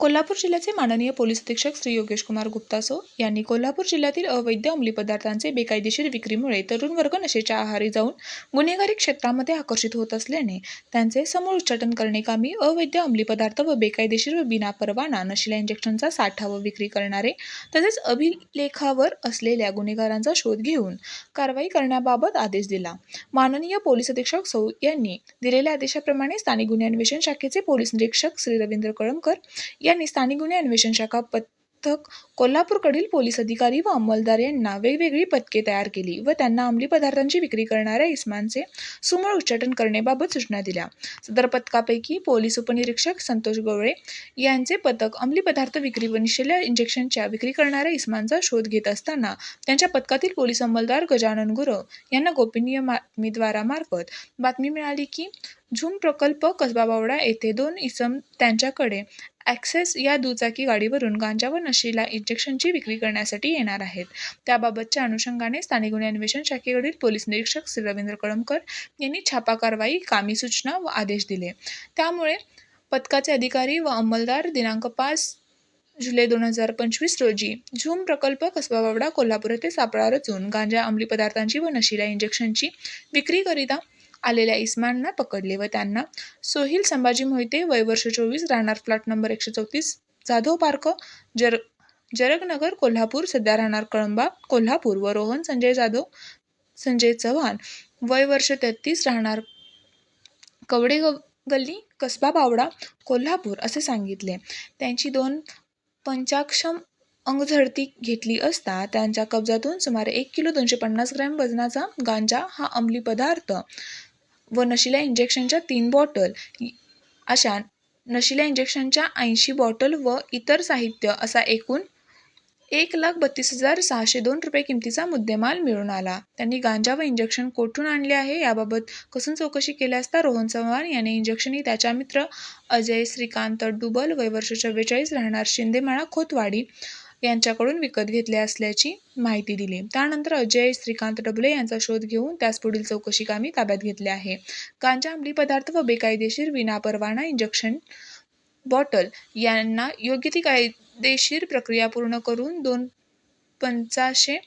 कोल्हापूर जिल्ह्याचे माननीय पोलीस अधीक्षक श्री योगेश कुमार गुप्तासो यांनी कोल्हापूर जिल्ह्यातील अवैध अंमली पदार्थांचे बेकायदेशीर विक्रीमुळे तरुण वर्ग नशेच्या आहारी जाऊन गुन्हेगारी क्षेत्रामध्ये आकर्षित होत असल्याने त्यांचे समूळ उच्चाटन करणे अवैध अंमली पदार्थ व बेकायदेशीर व बिनापरवाना नशिला इंजेक्शनचा साठा व विक्री करणारे तसेच अभिलेखावर असलेल्या गुन्हेगारांचा शोध घेऊन कारवाई करण्याबाबत आदेश दिला. माननीय पोलीस अधीक्षक सौ यांनी दिलेल्या आदेशाप्रमाणे स्थानिक गुन्हे अन्वेषण शाखेचे पोलीस निरीक्षक श्री रवींद्र कळमकर यांनी स्थानिक गुन्हे अन्वेषण शाखा पथक कोल्हापूरकडील पोलीस अधिकारी व अंमलदार यांना वेगवेगळी पथके तयार केली व त्यांना अंमली पदार्थांची विक्री करणाऱ्या इस्मांचे सुमळ उच्चाटन करण्याबाबत सूचना दिल्या. सदर पथकापैकी पोलीस उपनिरीक्षक संतोष गवळे यांचे पथक अंमली पदार्थ विक्री व निषेल्या इंजेक्शनच्या विक्री करणाऱ्या इस्मांचा शोध घेत असताना त्यांच्या पथकातील पोलीस अंमलदार गजानन गुरव यांना गोपनीय बातमीद्वारामार्फत बातमी मिळाली की झूम प्रकल्प कसबा बावडा येथे दोन इसम त्यांच्याकडे ॲक्सेस या दुचाकी गाडीवरून गांजा व नशीला इंजेक्शनची विक्री करण्यासाठी येणार आहेत. त्याबाबतच्या अनुषंगाने स्थानिक गुन्हे अन्वेषण शाखेकडील पोलीस निरीक्षक श्री रवींद्र कळमकर यांनी छापा कारवाई कामी सूचना व आदेश दिले. त्यामुळे पथकाचे अधिकारी व अंमलदार दिनांक पाच जुलै दोन हजार पंचवीस रोजी झूम प्रकल्प कसबाबावडा कोल्हापूर येथे सापळा रचून गांजा अंमली पदार्थांची व नशीला इंजेक्शनची विक्रीकरिता आलेल्या इस्मांना पकडले व त्यांना सोहिल संभाजी मोहिते वय वर्ष चोवीस राहणार फ्लॅट नंबर एकशे चौतीस जाधव पार्क जर जरगनगर कोल्हापूर सध्या राहणार कळंबा कोल्हापूर व रोहन संजय जाधव संजय चव्हाण वय वर्ष तेहतीस राहणार कवडे ग गल्ली कसबा बावडा कोल्हापूर असे सांगितले. त्यांची दोन पंचाक्षम अंगझडती घेतली असता त्यांच्या कब्जातून सुमारे एक किलो दोनशे पन्नास ग्रॅम वजनाचा गांजा हा अंमली पदार्थ व नशिल्या इंजेक्शनच्या तीन बॉटल अशा नशिल्या इंजेक्शनच्या ऐंशी बॉटल व इतर साहित्य असा एकूण एक लाख बत्तीस हजार सहाशे दोन रुपये किमतीचा मुद्देमाल मिळून आला. त्यांनी गांजा व इंजेक्शन कोठून आणले आहे याबाबत कसून चौकशी केली असता रोहन चव्हाण याने इंजेक्शनही त्याच्या मित्र अजय श्रीकांत डुबल वय वर्ष चव्वेचाळीस राहणार शिंदेमाळा खोतवाडी यांच्याकडून विकत घेतले असल्याची माहिती दिली. त्यानंतर अजय श्रीकांत डबले यांचा शोध घेऊन त्यास पुढील चौकशी कामी ताब्यात घेतले आहे. गांजा अंमली पदार्थ व बेकायदेशीर विनापरवाना इंजेक्शन बॉटल यांना योग्य ती कायदेशीर प्रक्रिया पूर्ण करून दोन पंचाशे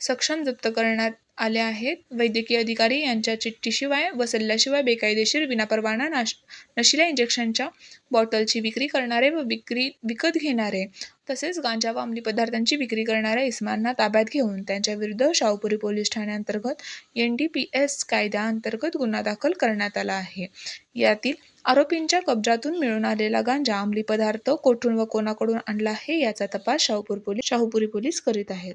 सक्षम जप्त करण्यात आले आहेत. वैद्यकीय अधिकारी यांच्या चिठ्ठीशिवाय व सल्ल्याशिवाय बेकायदेशीर विनापरवाना नाश नशिल्या इंजेक्शनच्या बॉटलची विक्री करणारे व विक्री विकत घेणारे तसेच गांजा व अंमली पदार्थांची विक्री करणाऱ्या इस्मांना ताब्यात घेऊन त्यांच्याविरुद्ध शाहूपुरी पोलीस ठाण्याअंतर्गत एन डी पी एस कायद्याअंतर्गत गुन्हा दाखल करण्यात आला आहे. यातील आरोपींच्या कब्जातून मिळून आलेला गांजा अंमली पदार्थ कोठून व कोणाकडून आणला आहे याचा तपास शाहूपूर पोलीस शाहूपुरी पोलीस करीत आहेत.